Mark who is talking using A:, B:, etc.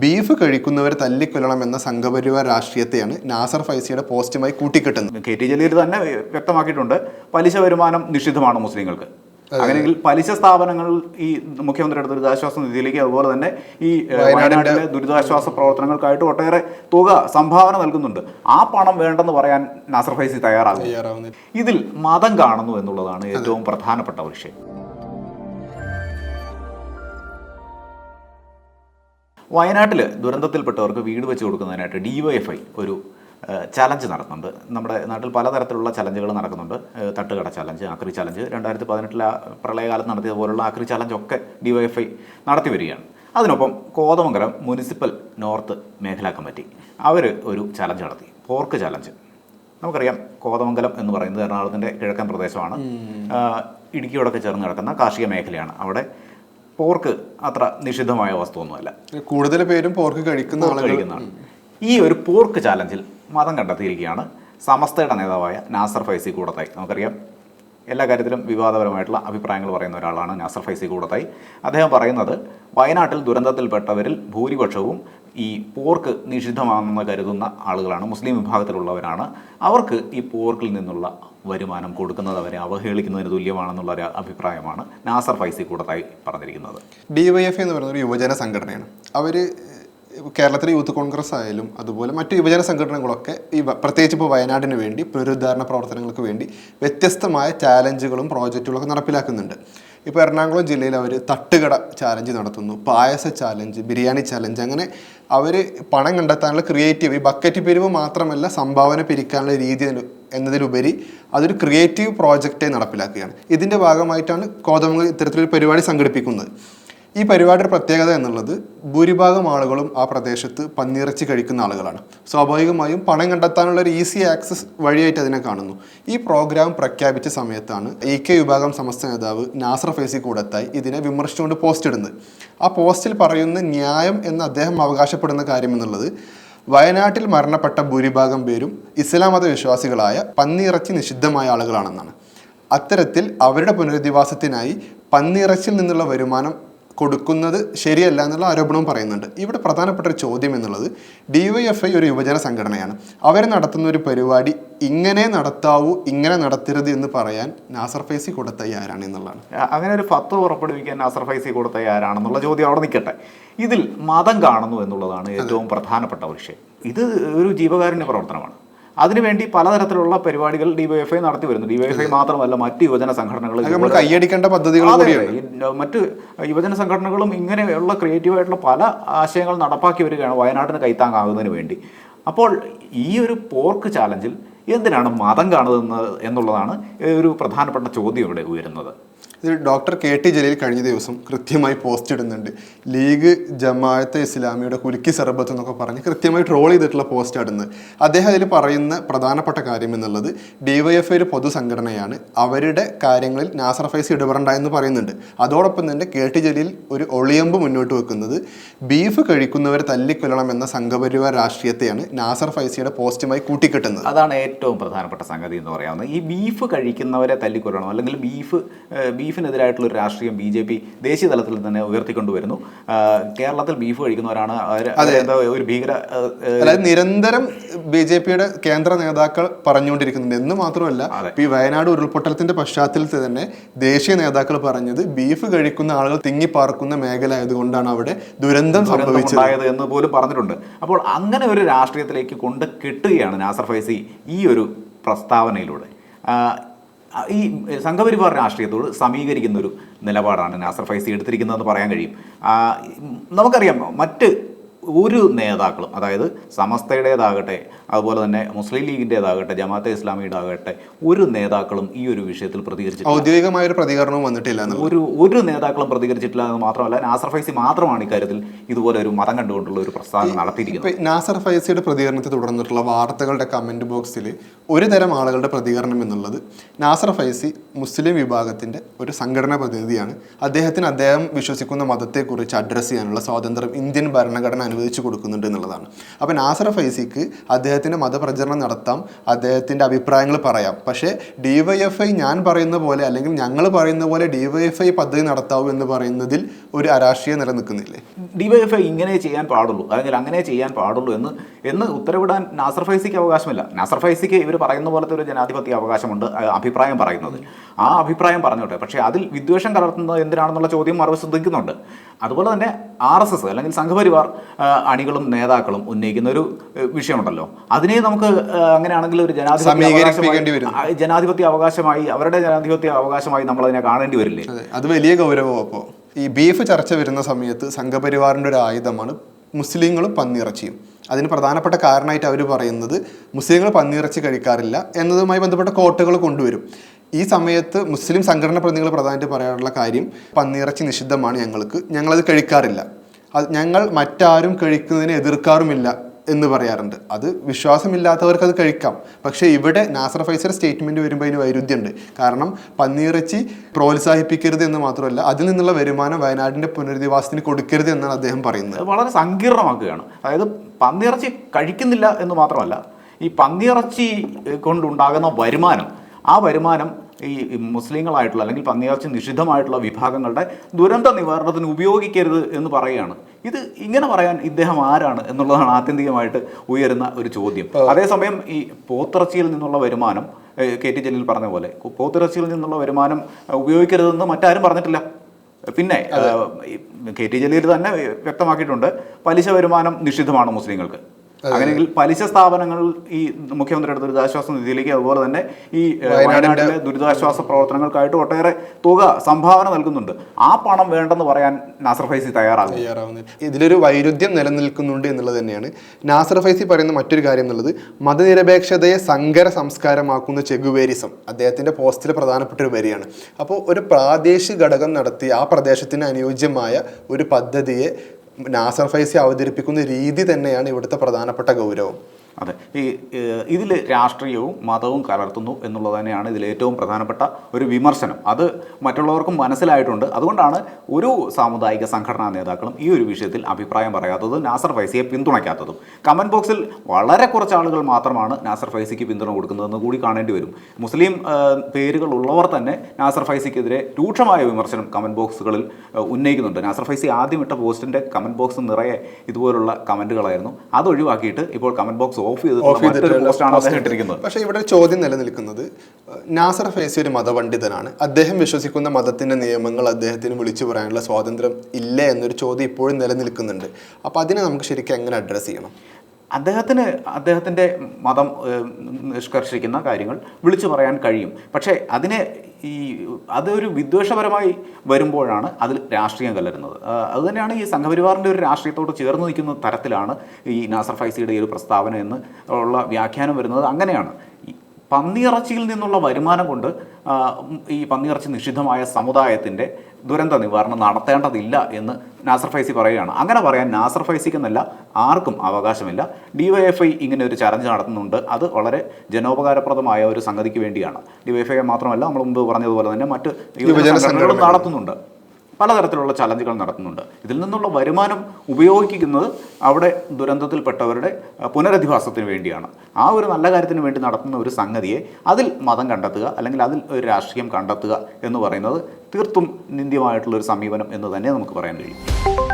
A: Beef കഴിക്കുന്നവരെ തല്ലിക്കൊല്ലണം എന്ന സംഘപരിവാർ രാഷ്ട്രീയത്തെയാണ് നാസർ ഫൈസിയുടെ പോസ്റ്റുമായി കൂട്ടിക്കെട്ടുന്നത്.
B: കെ ടി ജലീൽ തന്നെ വ്യക്തമാക്കിയിട്ടുണ്ട് പലിശ വരുമാനം നിഷിദ്ധമാണ് മുസ്ലിങ്ങൾക്ക്. അങ്ങനെയെങ്കിൽ പലിശ സ്ഥാപനങ്ങൾ ഈ മുഖ്യമന്ത്രിയുടെ ദുരിതാശ്വാസ നിധിയിലേക്ക് അതുപോലെ തന്നെ ഈ വയനാടിന്റെ വയനാട്ടിലെ ദുരിതാശ്വാസ പ്രവർത്തനങ്ങൾക്കായിട്ട് ഒട്ടേറെ തുക സംഭാവന നൽകുന്നുണ്ട്. ആ പണം വേണ്ടെന്ന് പറയാൻ നാസർ ഫൈസി തയ്യാറാകും ഇതിൽ മതം കാണുന്നു എന്നുള്ളതാണ് ഏറ്റവും പ്രധാനപ്പെട്ട വിഷയം. വയനാട്ടിൽ ദുരന്തത്തിൽപ്പെട്ടവർക്ക് വീട് വെച്ച് കൊടുക്കുന്നതിനായിട്ട് ഡിവൈഎഫ്ഐ ഒരു ചലഞ്ച് നടത്തുന്നുണ്ട്. നമ്മുടെ നാട്ടിൽ പലതരത്തിലുള്ള ചലഞ്ചുകൾ നടക്കുന്നുണ്ട്. തട്ടുകട ചലഞ്ച് ആക്രി ചലഞ്ച് രണ്ടായിരത്തി പതിനെട്ടിലെ പ്രളയകാലത്ത് നടത്തിയതുപോലുള്ള ആക്രി ചലഞ്ച് ഒക്കെ ഡിവൈഎഫ്ഐ നടത്തി വരികയാണ്. അതിനൊപ്പം കോതമംഗലം മുനിസിപ്പൽ നോർത്ത് മേഖലാ കമ്മിറ്റി അവർ ഒരു ചലഞ്ച് നടത്തി. പോർക്ക് ചലഞ്ച് നമുക്കറിയാം കോതമംഗലം എന്ന് പറയുന്നത് എറണാകുളത്തിന്റെ കിഴക്കൻ പ്രദേശമാണ്. ഇടുക്കിയോടൊക്കെ ചേർന്ന് കിടക്കുന്ന കാർഷിക മേഖലയാണ്. അവിടെ പോർക്ക് അത്ര നിഷിദ്ധമായ വസ്തുവൊന്നുമല്ല.
A: കൂടുതൽ പേരും പോർക്ക് കഴിക്കുന്ന
B: കഴിക്കുന്നതാണ് ഈ ഒരു പോർക്ക് ചാലഞ്ചിൽ മതം കണ്ടെത്തിയിരിക്കുകയാണ് സമസ്തയുടെ നേതാവായ നാസർ ഫൈസി കൂടത്തായി. നമുക്കറിയാം എല്ലാ കാര്യത്തിലും വിവാദപരമായിട്ടുള്ള അഭിപ്രായങ്ങൾ പറയുന്ന ഒരാളാണ് നാസർ ഫൈസി കൂടത്തായി. അദ്ദേഹം പറയുന്നത് വയനാട്ടിൽ ദുരന്തത്തിൽപ്പെട്ടവരിൽ ഭൂരിപക്ഷവും ഈ പോർക്ക് നിഷിദ്ധമാണെന്ന് കരുതുന്ന ആളുകളാണ് മുസ്ലിം വിഭാഗത്തിലുള്ളവരാണ്. അവർക്ക് ഈ പോർക്കിൽ നിന്നുള്ള വരുമാനം കൊടുക്കുന്നത് അവരെ അവഹേളിക്കുന്നതിന് തുല്യമാണെന്നുള്ള ഒരു അഭിപ്രായമാണ് നാസർ ഫൈസി കൂടത്തായി പറഞ്ഞിരിക്കുന്നത്.
A: ഡിവൈഎഫ് എന്ന് പറയുന്ന ഒരു യുവജന സംഘടനയാണ്. അവർ കേരളത്തിലെ യൂത്ത് കോൺഗ്രസ് ആയാലും അതുപോലെ മറ്റ് യുവജന സംഘടനകളൊക്കെ ഈ പ്രത്യേകിച്ച് ഇപ്പോൾ വയനാടിന് വേണ്ടി പുനരുദ്ധാരണ പ്രവർത്തനങ്ങൾക്ക് വേണ്ടി വ്യത്യസ്തമായ ചാലഞ്ചുകളും പ്രോജക്റ്റുകളൊക്കെ നടപ്പിലാക്കുന്നുണ്ട്. ഇപ്പോൾ എറണാകുളം ജില്ലയിൽ അവർ തട്ടുകട ചാലഞ്ച് നടത്തുന്നു. പായസ ചാലഞ്ച് ബിരിയാണി ചാലഞ്ച് അങ്ങനെ അവർ പണം കണ്ടെത്താനുള്ള ക്രിയേറ്റീവ് ഈ ബക്കറ്റ് പിരിവ് മാത്രമല്ല സംഭാവന പിരിക്കാനുള്ള രീതി എന്നതിലുപരി അതൊരു ക്രിയേറ്റീവ് പ്രോജക്റ്റായി നടപ്പിലാക്കുകയാണ്. ഇതിന്റെ ഭാഗമായിട്ടാണ് കോതമംഗലം ഇത്തരത്തിലൊരു പരിപാടി സംഘടിപ്പിക്കുന്നത്. ഈ പരിപാടിയുടെ പ്രത്യേകത എന്നുള്ളത് ഭൂരിഭാഗം ആളുകളും ആ പ്രദേശത്ത് പന്നിയിറച്ചി കഴിക്കുന്ന ആളുകളാണ്. സ്വാഭാവികമായും പണം കണ്ടെത്താനുള്ള ഒരു ഈസി ആക്സസ് വഴിയായിട്ട് അതിനെ കാണുന്നു. ഈ പ്രോഗ്രാം പ്രഖ്യാപിച്ച സമയത്താണ് ഇ കെ വിഭാഗം സമസ്ത നേതാവ് നാസർ ഫേസി കൂടത്തായി ഇതിനെ വിമർശിച്ചുകൊണ്ട് പോസ്റ്റ് ഇടുന്നത്. ആ പോസ്റ്റിൽ പറയുന്ന ന്യായം എന്ന് അദ്ദേഹം അവകാശപ്പെടുന്ന കാര്യം എന്നുള്ളത് വയനാട്ടിൽ മരണപ്പെട്ട ഭൂരിഭാഗം പേരും ഇസ്ലാം മതവിശ്വാസികളായ പന്നിയിറച്ചി നിഷിദ്ധമായ ആളുകളാണെന്നാണ്. അത്തരത്തിൽ അവരുടെ പുനരധിവാസത്തിനായി പന്നിയിറച്ചിൽ നിന്നുള്ള വരുമാനം കൊടുക്കുന്നത് ശരിയല്ല എന്നുള്ള ആരോപണവും പറയുന്നുണ്ട്. ഇവിടെ പ്രധാനപ്പെട്ട ഒരു ചോദ്യം എന്നുള്ളത് ഡിവൈഎഫ്ഐ ഒരു യുവജന സംഘടനയാണ്. അവർ നടത്തുന്ന ഒരു പരിപാടി ഇങ്ങനെ നടത്താവൂ ഇങ്ങനെ നടത്തരുത് എന്ന് പറയാൻ നാസർ ഫൈസി കൊടുത്ത ആരാണ് എന്നുള്ളതാണ്.
B: അങ്ങനെ ഒരു ഫത്ത് പുറപ്പെടുവിക്കാൻ നാസർ ഫൈസി കൊടുത്ത ആരാണെന്നുള്ള ചോദ്യം അവിടെ നിൽക്കട്ടെ. ഇതിൽ മതം കാണുന്നു എന്നുള്ളതാണ് ഏറ്റവും പ്രധാനപ്പെട്ട വിഷയം. ഇത് ഒരു ജീവകാരുണ്യ പ്രവർത്തനമാണ്. അതിനുവേണ്ടി പലതരത്തിലുള്ള പരിപാടികൾ ഡിവൈഎഫ്ഐ നടത്തി വരുന്നു ഡിവൈഎഫ്ഐ മാത്രമല്ല മറ്റ് യുവജന സംഘടനകൾ
A: കൈയടിക്കേണ്ട പദ്ധതികൾ
B: മറ്റ് യുവജന സംഘടനകളും ഇങ്ങനെയുള്ള ക്രിയേറ്റീവായിട്ടുള്ള പല ആശയങ്ങൾ നടപ്പാക്കി വരികയാണ് വയനാട്ടിന് കൈത്താങ്ങാകുന്നതിന് വേണ്ടി. അപ്പോൾ ഈ ഒരു പോർക്ക് ചാലഞ്ചിൽ എന്തിനാണ് മതം കാണുന്നത് എന്നുള്ളതാണ് ഒരു പ്രധാനപ്പെട്ട ചോദ്യം ഇവിടെ ഉയരുന്നത്.
A: ഇത് ഡോക്ടർ കെ ടി ജലീൽ കഴിഞ്ഞ ദിവസം കൃത്യമായി പോസ്റ്റ് ഇടുന്നുണ്ട്. ലീഗ് ജമാഅത്ത് ഇസ്ലാമിയുടെ കുലുക്കി സർബത്ത് എന്നൊക്കെ പറഞ്ഞ് കൃത്യമായി ട്രോൾ ചെയ്തിട്ടുള്ള പോസ്റ്റ് ഇടുന്നത്. അദ്ദേഹം അതിൽ പറയുന്ന പ്രധാനപ്പെട്ട കാര്യം എന്നുള്ളത് ഡിവൈഎഫ്ഐ ഒരു പൊതുസംഘടനയാണ് അവരുടെ കാര്യങ്ങളിൽ നാസർ ഫൈസി ഇടപെടണ്ട എന്ന് പറയുന്നുണ്ട്. അതോടൊപ്പം തന്നെ കെ ടി ജലീൽ ഒരു ഒളിയമ്പ് മുന്നോട്ട് വെക്കുന്നത് ബീഫ് കഴിക്കുന്നവരെ തല്ലിക്കൊല്ലണം എന്ന സംഘപരിവാർ രാഷ്ട്രീയത്തെയാണ് നാസർ ഫൈസിയുടെ പോസ്റ്റുമായി കൂട്ടിക്കെട്ടുന്നത്.
B: അതാണ് ഏറ്റവും പ്രധാനപ്പെട്ട സംഗതി എന്ന് പറയാവുന്നത്. ഈ ബീഫ് കഴിക്കുന്നവരെ തല്ലിക്കൊല്ലണം അല്ലെങ്കിൽ ബീഫ് ഏഹ്, ബീഫിനെതിരായിട്ടുള്ള ഒരു രാഷ്ട്രീയം ബി ജെ പി ദേശീയ തലത്തിൽ തന്നെ ഉയർത്തിക്കൊണ്ടുവരുന്നു. കേരളത്തിൽ ബീഫ് കഴിക്കുന്നവരാണ് ഒരു ഭീകര
A: അതായത് നിരന്തരം ബി ജെ പിയുടെ കേന്ദ്ര നേതാക്കൾ പറഞ്ഞുകൊണ്ടിരിക്കുന്നുണ്ട്. എന്ന് മാത്രമല്ല ഈ വയനാട് ഉരുൾപൊട്ടലത്തിന്റെ പശ്ചാത്തലത്തിൽ തന്നെ ദേശീയ നേതാക്കൾ പറഞ്ഞത് ബീഫ് കഴിക്കുന്ന ആളുകൾ തിങ്ങി പാർക്കുന്ന മേഖല ആയതുകൊണ്ടാണ് അവിടെ ദുരന്തം സംഭവിച്ചത്.
B: എന്ന് പോലും പറഞ്ഞിട്ടുണ്ട്. അപ്പോൾ അങ്ങനെ ഒരു രാഷ്ട്രീയത്തിലേക്ക് കൊണ്ട് കെട്ടുകയാണ് നാസർ ഫൈസി ഈ ഒരു പ്രസ്താവനയിലൂടെ. ഈ സംഘപരിവാർ രാഷ്ട്രീയത്തോട് സമീകരിക്കുന്ന ഒരു നിലപാടാണ് നാസർ ഫൈസി എടുത്തിരിക്കുന്നതെന്ന് പറയാൻ കഴിയും. നമുക്കറിയാം മറ്റ് ഒരു നേതാക്കളും അതായത് സമസ്തയുടേതാകട്ടെ അതുപോലെ തന്നെ മുസ്ലിം ലീഗിന്റെതാകട്ടെ ജമാഅത്തെ ഇസ്ലാമിയുടെ ആകട്ടെ ഒരു നേതാക്കളും ഈ ഒരു വിഷയത്തിൽ പ്രതികരിച്ചിട്ടില്ല.
A: ഔദ്യോഗികമായ ഒരു പ്രതികരണവും വന്നിട്ടില്ല
B: ഒരു ഒരു നേതാക്കളും പ്രതികരിച്ചിട്ടില്ല എന്ന് മാത്രമല്ല നാസർ ഫൈസി മാത്രമാണ് ഇക്കാര്യത്തിൽ ഇതുപോലെ ഒരു മതം കണ്ടുകൊണ്ടുള്ള ഒരു പ്രസ്താവന നടത്തിയിരിക്കുന്നത്.
A: നാസർ ഫൈസിയുടെ പ്രതികരണത്തെ തുടർന്നിട്ടുള്ള വാർത്തകളുടെ കമന്റ് ബോക്സിൽ ഒരു തരം ആളുകളുടെ പ്രതികരണം എന്നുള്ളത് നാസർ ഫൈസി മുസ്ലിം വിഭാഗത്തിന്റെ ഒരു സംഘടനാ പ്രതിനിധിയാണ്. അദ്ദേഹത്തിന് അദ്ദേഹം വിശ്വസിക്കുന്ന മതത്തെക്കുറിച്ച് അഡ്രസ്സ് ചെയ്യാനുള്ള സ്വാതന്ത്ര്യം ഇന്ത്യൻ ഭരണഘടന അനുവദിച്ചു കൊടുക്കുന്നുണ്ട് എന്നുള്ളതാണ്. അപ്പോൾ നാസർ ഫൈസിക്ക് അദ്ദേഹത്തിന്റെ മതപ്രചരണം നടത്താം അദ്ദേഹത്തിന്റെ അഭിപ്രായങ്ങൾ പറയാം. പക്ഷേ ഡി വൈ എഫ് ഐ ഞാൻ പറയുന്ന പോലെ അല്ലെങ്കിൽ ഞങ്ങൾ പറയുന്ന പോലെ ഡി വൈ എഫ് ഐ പദ്ധതി നടത്താവൂ എന്ന് പറയുന്നതിൽ ഒരു അരാഷ്ട്രീയം നിലനിൽക്കുന്നില്ലേ?
B: ഡി വൈ എഫ് ഐ ഇങ്ങനെ ചെയ്യാൻ പാടുള്ളൂ. അല്ലെങ്കിൽ അങ്ങനെ ചെയ്യാൻ പാടുള്ളൂ എന്ന് എന്ന് ഉത്തരവിടാൻ നാസർ ഫൈസിക്ക് അവകാശമില്ല. നാസർ ഫൈസിക്ക് ഇവർ പറയുന്ന പോലത്തെ ഒരു ജനാധിപത്യ അവകാശമുണ്ട് അഭിപ്രായം പറയുന്നത്. ആ അഭിപ്രായം പറഞ്ഞോട്ടെ. പക്ഷേ അതിൽ വിദ്വേഷം കലർത്തുന്നത് എന്തിനാണെന്നുള്ള ചോദ്യം മറുപടി ശ്രദ്ധിക്കുന്നുണ്ട് അതുപോലെ തന്നെ ആർ എസ് എസ് അല്ലെങ്കിൽ സംഘപരിവാർ അണികളും നേതാക്കളും ഉന്നയിക്കുന്ന ഒരു വിഷയമുണ്ടല്ലോ. അതിനെ നമുക്ക് അങ്ങനെയാണെങ്കിൽ ഒരു ജനാധിപത്യ ജനാധിപത്യ അവകാശമായി അവരുടെ ജനാധിപത്യ അവകാശമായി നമ്മൾ അതിനെ കാണേണ്ടി വരില്ലേ?
A: അത് വലിയ ഗൗരവം അപ്പോൾ ഈ ബീഫ് ചർച്ച വരുന്ന സമയത്ത് സംഘപരിവാറിന്റെ ഒരു ആയുധമാണ് മുസ്ലിങ്ങളും പന്നിയിറച്ചിയും. അതിന് പ്രധാനപ്പെട്ട കാരണമായിട്ട് അവർ പറയുന്നത് മുസ്ലിങ്ങൾ പന്നിയിറച്ചി കഴിക്കാറില്ല എന്നതുമായി ബന്ധപ്പെട്ട കോട്ടുകൾ കൊണ്ടുവരും. ഈ സമയത്ത് മുസ്ലിം സംഘടനാ പ്രതിനിധികൾ പ്രധാനമായിട്ട് പറയാനുള്ള കാര്യം പന്നിയിറച്ചി നിഷിദ്ധമാണ് ഞങ്ങൾക്ക്. ഞങ്ങളത് കഴിക്കാറില്ല. ഞങ്ങൾ മറ്റാരും കഴിക്കുന്നതിനെ എതിർക്കാറുമില്ല എന്ന് പറയാറുണ്ട്. അത് വിശ്വാസമില്ലാത്തവർക്ക് അത് കഴിക്കാം. പക്ഷേ ഇവിടെ നാസർ ഫൈസർ സ്റ്റേറ്റ്മെന്റ് വരുമ്പോൾ അതിന് വൈരുദ്ധ്യമുണ്ട്. കാരണം പന്നിയിറച്ചി പ്രോത്സാഹിപ്പിക്കരുത് എന്ന് മാത്രമല്ല അതിൽ നിന്നുള്ള വരുമാനം വയനാടിന്റെ പുനരധിവാസത്തിന് കൊടുക്കരുത് എന്നാണ് അദ്ദേഹം പറയുന്നത്.
B: വളരെ സങ്കീർണമാക്കുകയാണ്. അതായത് പന്നിയിറച്ചി കഴിക്കുന്നില്ല എന്ന് മാത്രമല്ല ഈ പന്നിയിറച്ചി കൊണ്ടുണ്ടാകുന്ന വരുമാനം ആ വരുമാനം ഈ മുസ്ലിങ്ങളായിട്ടുള്ള അല്ലെങ്കിൽ പന്നിയിറച്ചി നിഷിദ്ധമായിട്ടുള്ള വിഭാഗങ്ങളുടെ ദുരന്ത നിവാരണത്തിന് ഉപയോഗിക്കരുത് എന്ന് പറയുകയാണ്. ഇത് ഇങ്ങനെ പറയാൻ ഇദ്ദേഹം ആരാണ് എന്നുള്ളതാണ് ആത്യന്തികമായിട്ട് ഉയരുന്ന ഒരു ചോദ്യം. അതേസമയം ഈ പോത്തിറച്ചിയിൽ നിന്നുള്ള വരുമാനം കെ ടി ജലീൽ പറഞ്ഞ പോലെ പോത്തിറച്ചിയിൽ നിന്നുള്ള വരുമാനം ഉപയോഗിക്കരുതെന്ന് മറ്റാരും പറഞ്ഞിട്ടില്ല. പിന്നെ കെ ടി ജലീൽ തന്നെ വ്യക്തമാക്കിയിട്ടുണ്ട് പലിശ വരുമാനം നിഷിദ്ധമാണ് മുസ്ലിങ്ങൾക്ക്. അങ്ങനെയെങ്കിൽ പലിശ സ്ഥാപനങ്ങൾ ഈ മുഖ്യമന്ത്രിയുടെ ദുരിതാശ്വാസ നിധിയിലേക്ക് അതുപോലെ തന്നെ ഈ വയനാടിന്റെ വയനാട്ടിലെ ദുരിതാശ്വാസ പ്രവർത്തനങ്ങൾക്കായിട്ട് ഒട്ടേറെ തുക സംഭാവന നൽകുന്നുണ്ട്. ആ പണം വേണ്ടെന്ന് പറയാൻ നാസർ ഫൈസി തയ്യാറാകും.
A: തയ്യാറാവുന്നത് ഇതിലൊരു വൈരുദ്ധ്യം നിലനിൽക്കുന്നുണ്ട് എന്നുള്ളത് തന്നെയാണ്. നാസർ ഫൈസി പറയുന്ന മറ്റൊരു കാര്യം എന്നുള്ളത് മതനിരപേക്ഷതയെ സങ്കര സംസ്കാരമാക്കുന്ന ചെഗുവേരിസം അദ്ദേഹത്തിന്റെ പോസ്റ്റിലെ പ്രധാനപ്പെട്ട ഒരു വരിയാണ്. അപ്പോൾ ഒരു പ്രാദേശിക ഘടകം നടത്തി ആ പ്രദേശത്തിന് അനുയോജ്യമായ ഒരു പദ്ധതിയെ നാസർ ഫൈസി അവതരിപ്പിക്കുന്ന രീതി തന്നെയാണ് ഇവിടുത്തെ പ്രധാനപ്പെട്ട ഗൗരവം.
B: അതെ. ഈ ഇതിൽ രാഷ്ട്രീയവും മതവും കലർത്തുന്നു എന്നുള്ളത് തന്നെയാണ് ഇതിൽ ഏറ്റവും പ്രധാനപ്പെട്ട ഒരു വിമർശനം. അത് മറ്റുള്ളവർക്കും മനസ്സിലായിട്ടുണ്ട്. അതുകൊണ്ടാണ് ഒരു സാമുദായിക സംഘടനാ നേതാക്കളും ഈ ഒരു വിഷയത്തിൽ അഭിപ്രായം പറയാത്തതും നാസർ ഫൈസിയെ പിന്തുണയ്ക്കാത്തതും. കമന്റ് ബോക്സിൽ വളരെ കുറച്ച് ആളുകൾ മാത്രമാണ് നാസർ ഫൈസിക്ക് പിന്തുണ കൊടുക്കുന്നതെന്ന് കൂടി കാണേണ്ടി വരും. മുസ്ലിം പേരുകൾ ഉള്ളവർ തന്നെ നാസർ ഫൈസിക്കെതിരെ രൂക്ഷമായ വിമർശനം കമന്റ് ബോക്സുകളിൽ ഉന്നയിക്കുന്നുണ്ട്. നാസർ ഫൈസി ആദ്യം ഇട്ട പോസ്റ്റിന്റെ കമന്റ് ബോക്സ് നിറയെ ഇതുപോലുള്ള കമന്റുകളായിരുന്നു അത് ഒഴിവാക്കിയിട്ട് ഇപ്പോൾ കമന്റ് ബോക്സ് ഓഫ് ചെയ്തിട്ടുണ്ട്
A: പക്ഷേ ഇവിടെ ചോദ്യം നിലനിൽക്കുന്നത് നാസർ ഫേസി ഒരു മതപണ്ഡിതനാണ്. അദ്ദേഹം വിശ്വസിക്കുന്ന മതത്തിന്റെ നിയമങ്ങൾ അദ്ദേഹത്തിന് വിളിച്ചു പറയാനുള്ള സ്വാതന്ത്ര്യം ഇല്ല എന്നൊരു ചോദ്യം ഇപ്പോഴും നിലനിൽക്കുന്നുണ്ട്. അപ്പോൾ അതിനെ നമുക്ക് ശരിക്കും എങ്ങനെ അഡ്രസ്സ് ചെയ്യണം?
B: അദ്ദേഹത്തിന് അദ്ദേഹത്തിന്റെ മതം നിഷ്കർഷിക്കുന്ന കാര്യങ്ങൾ വിളിച്ചു പറയാൻ കഴിയും. പക്ഷേ അതിനെ ഈ അതൊരു വിദ്വേഷപരമായി വരുമ്പോഴാണ് അതിൽ രാഷ്ട്രീയം കലരുന്നത്. അതുതന്നെയാണ് ഈ സംഘപരിവാറിന്റെ ഒരു രാഷ്ട്രീയത്തോട് ചേർന്ന് നിൽക്കുന്ന തരത്തിലാണ് ഈ നാസർ ഫൈസിയുടെ ഈ ഒരു പ്രസ്താവന എന്ന് ഉള്ള വ്യാഖ്യാനം വരുന്നത്. അങ്ങനെയാണ് പന്നിയിറച്ചിയിൽ നിന്നുള്ള വരുമാനം കൊണ്ട് ഈ പന്നിയിറച്ചി നിഷിദ്ധമായ സമുദായത്തിന്റെ ദുരന്ത നിവാരണം നടത്തേണ്ടതില്ല എന്ന് നാസർ ഫൈസി പറയുകയാണ്. അങ്ങനെ പറയാൻ നാസർ ഫൈസിക്കെന്നല്ല ആർക്കും അവകാശമില്ല. ഡിവൈഎഫ്ഐ ഇങ്ങനെ ഒരു ചലഞ്ച് നടത്തുന്നുണ്ട്. അത് വളരെ ജനോപകാരപ്രദമായ ഒരു സംഗതിക്ക് വേണ്ടിയാണ്. ഡിവൈഎഫ്ഐ മാത്രമല്ല നമ്മൾ മുമ്പ് പറഞ്ഞതുപോലെ തന്നെ മറ്റ് നടത്തുന്നുണ്ട്. പലതരത്തിലുള്ള ചലഞ്ചുകൾ നടത്തുന്നുണ്ട്. ഇതിൽ നിന്നുള്ള വരുമാനം ഉപയോഗിക്കുന്നത് അവിടെ ദുരന്തത്തിൽപ്പെട്ടവരുടെ പുനരധിവാസത്തിന് വേണ്ടിയാണ്. ആ ഒരു നല്ല കാര്യത്തിന് വേണ്ടി നടത്തുന്ന ഒരു സംഗതിയെ അതിൽ മതം കണ്ടെത്തുക അല്ലെങ്കിൽ അതിൽ ഒരു രാഷ്ട്രീയം കണ്ടെത്തുക എന്ന് പറയുന്നത് തീർത്തും നിന്ദ്യമായിട്ടുള്ളൊരു സമീപനം എന്ന് തന്നെ നമുക്ക് പറയാൻ കഴിയും.